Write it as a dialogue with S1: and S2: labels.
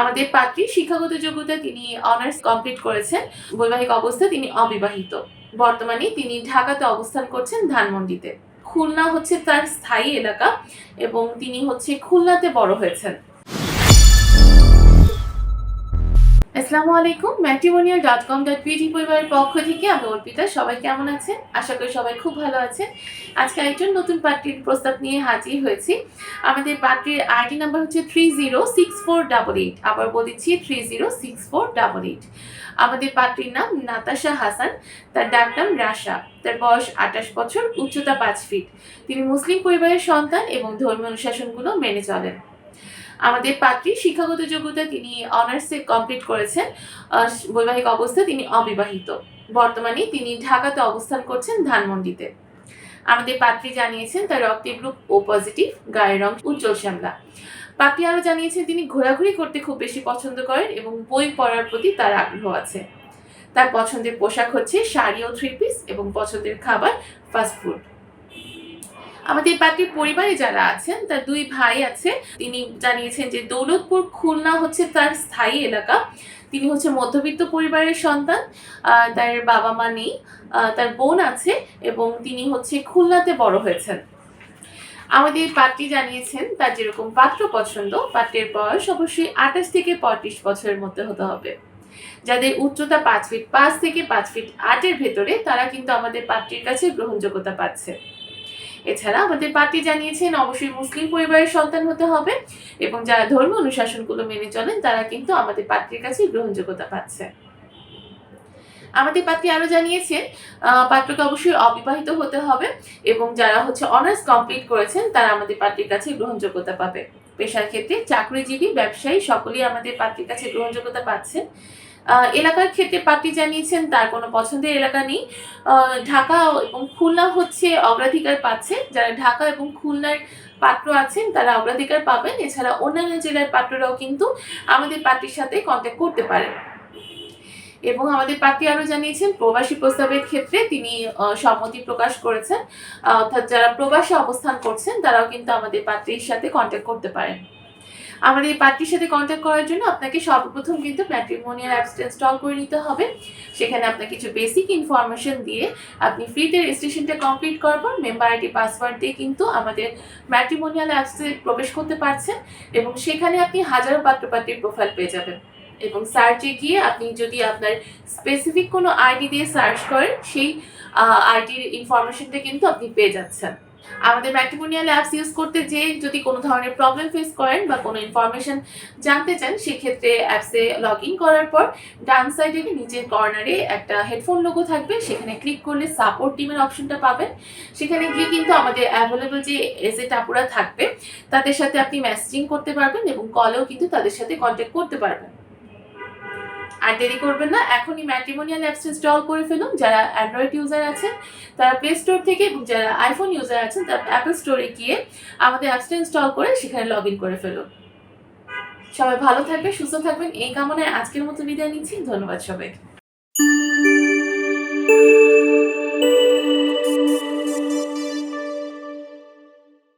S1: আমাদের পাত্রী, শিক্ষাগত যোগ্যতা তিনি অনার্স কমপ্লিট করেছেন, বৈবাহিক অবস্থা তিনি অবিবাহিত। বর্তমানে তিনি ঢাকাতে অবস্থান করছেন ধানমন্ডিতে। খুলনা হচ্ছে তার স্থায়ী এলাকা এবং তিনি হচ্ছে খুলনাতে বড় হয়েছেন। আসসালামু আলাইকুম matrimonial dot com dot PT পরিবারের পক্ষ থেকে আমি অর্পিতা, সবাই কেমন আছেন? আশা করি সবাই খুব ভালো আছেন। আজকে একজন নতুন পার্টির প্রস্তাব নিয়ে হাজির হয়েছি। আমাদের পার্টির আইডি নাম্বার হচ্ছে three zero six four double eight আবার বলেছি three zero six four double eight আমাদের পার্টির নাম নাতাশা হাসান, তার ডাক নাম রাশা, তার বয়স আঠাশ বছর, উচ্চতা পাঁচ ফিট তিনি মুসলিম পরিবারের সন্তান এবং ধর্মীয় অনুশাসনগুলো মেনে চলেন। আমাদের পাত্রী। শিক্ষাগত যোগ্যতা তিনি অনার্সে কমপ্লিট করেছেন। বৈবাহিক অবস্থা তিনি অবিবাহিত। বর্তমানে তিনি ঢাকাতে অবস্থান করছেন ধানমন্ডিতে। আমাদের পাত্রী জানিয়েছেন, তার রক্তের গ্রুপ ও পজিটিভ গায়ের রং উজ্জ্বল শ্যামলা। পাত্রী আরও জানিয়েছেন, তিনি ঘোরাঘুরি করতে খুব বেশি পছন্দ করেন এবং বই পড়ার প্রতি তার আগ্রহ আছে। তার পছন্দের পোশাক হচ্ছে শাড়ি ও থ্রি পিস এবং পছন্দের খাবার ফাস্ট ফুড আমাদের পার্টির পরিবারে যারা আছেন, তার দুই ভাই আছে। তিনি জানিয়েছেন যে দৌলতপুর খুলনা হচ্ছে তার স্থায়ী এলাকা। তিনি হচ্ছে মধ্যবিত্ত পরিবারের সন্তান তার বাবা মা নেই তার বোন আছে এবং তিনি হচ্ছে খুলনাতে বড় হয়েছেন। আমাদের পাত্রী জানিয়েছেন, তার যেরকম পাত্র পছন্দ, পাত্রের বয়স অবশ্যই আঠাশ থেকে পঁয়ত্রিশ বছরের মধ্যে হতে হবে। যাদের উচ্চতা পাঁচ ফিট পাঁচ থেকে পাঁচ ফিট আটের ভেতরে, তারা কিন্তু আমাদের পাত্রীর কাছে গ্রহণযোগ্যতা পাচ্ছে। এছাড়া আমাদের পার্টি জানিয়েছেন, অবশ্যই মুসলিম পরিবারের সন্তান হতে হবে এবং যারা ধর্ম অনুশাসনগুলো মেনে চলেন, তারা কিন্তু আমাদের পাত্রীর কাছে গ্রহণযোগ্যতা পাচ্ছে। আমাদের পাত্রী আরও জানিয়েছেন পাত্রকে অবশ্যই অবিবাহিত হতে হবে এবং যারা হচ্ছে অনার্স কমপ্লিট করেছেন, তারা আমাদের পাত্রীর কাছে গ্রহণযোগ্যতা পাবে। পেশার ক্ষেত্রে চাকরিজীবী, ব্যবসায়ী, সকলেই আমাদের পাত্রীর কাছে গ্রহণযোগ্যতা পাচ্ছেন এলাকার ক্ষেত্রে পার্টি জানিয়েছেন, তার কোনো পছন্দের এলাকা নেই। ঢাকা এবং খুলনা হচ্ছে অগ্রাধিকার পাচ্ছে। যারা ঢাকা এবং খুলনার পাত্র আছেন, তারা অগ্রাধিকার পাবেন। এছাড়া অন্যান্য জেলার পাত্ররাও কিন্তু আমাদের পার্টির সাথে কন্ট্যাক্ট করতে পারেন। এবং আমাদের পার্টি আরও জানিয়েছেন, প্রবাসী প্রস্তাবের ক্ষেত্রে তিনি সম্মতি প্রকাশ করেছেন। অর্থাৎ যারা প্রবাসে অবস্থান করছেন, তারাও কিন্তু আমাদের পাত্রীর সাথে কন্ট্যাক্ট করতে পারেন। আমাদের এই পার্টির সাথে কন্ট্যাক্ট করার জন্য আপনাকে সর্বপ্রথম কিন্তু ম্যাট্রিমোনিয়াল অ্যাপসটা ইনস্টল করে নিতে হবে। সেখানে আপনাকে কিছু বেসিক ইনফরমেশন দিয়ে আপনি ফ্রিতে রেজিস্ট্রেশনটা কমপ্লিট করার পর মেম্বার আইডি পাসওয়ার্ড দিয়ে কিন্তু আমাদের ম্যাট্রিমোনিয়াল অ্যাপসে প্রবেশ করতে পারছেন এবং সেখানে আপনি হাজারো পাত্রপাত্রীর প্রোফাইল পেয়ে যাবেন। এবং সার্চে গিয়ে আপনি যদি আপনার স্পেসিফিক কোনো আইডি দিয়ে সার্চ করেন, সেই আইডির ইনফরমেশনটা কিন্তু আপনি পেয়ে যাচ্ছেন। আমাদের ম্যাট্রিমোনিয়াল অ্যাপস ইউজ করতে যে যদি কোনো ধরনের প্রবলেম ফেস করেন বা কোনো ইনফরমেশন জানতে চান, সেক্ষেত্রে অ্যাপসে লগ ইন করার পর ডান সাইডে নিচের কর্নারে একটা হেডফোন লোগো থাকবে। সেখানে ক্লিক করলে সাপোর্ট টিমের অপশনটা পাবেন। সেখানে গিয়ে কিন্তু আমাদের অ্যাভেলেবল যে এজেন্ট আপুরা থাকবে, তাদের সাথে আপনি মেসেজিং করতে পারবেন এবং কলেও কিন্তু তাদের সাথে কন্ট্যাক্ট করতে পারবেন। আর দেরি করবেন না, এখনই ম্যাট্রিমোনিয়াল অ্যাপস ইনস্টল করে ফেলুন, যারা অ্যান্ড্রয়েড ইউজার আছেন, তারা প্লে স্টোর থেকে এবং যারা আইফোন ইউজার আছেন, তারা অ্যাপল স্টোরে গিয়ে আমাদের অ্যাপসটা ইনস্টল করে সেখানে লগ ইন করে ফেলুন। সবাই ভালো থাকবে সুস্থ থাকবেন, এই কামনায় আজকের মতো বিদায় নিচ্ছি, ধন্যবাদ সবাইকে।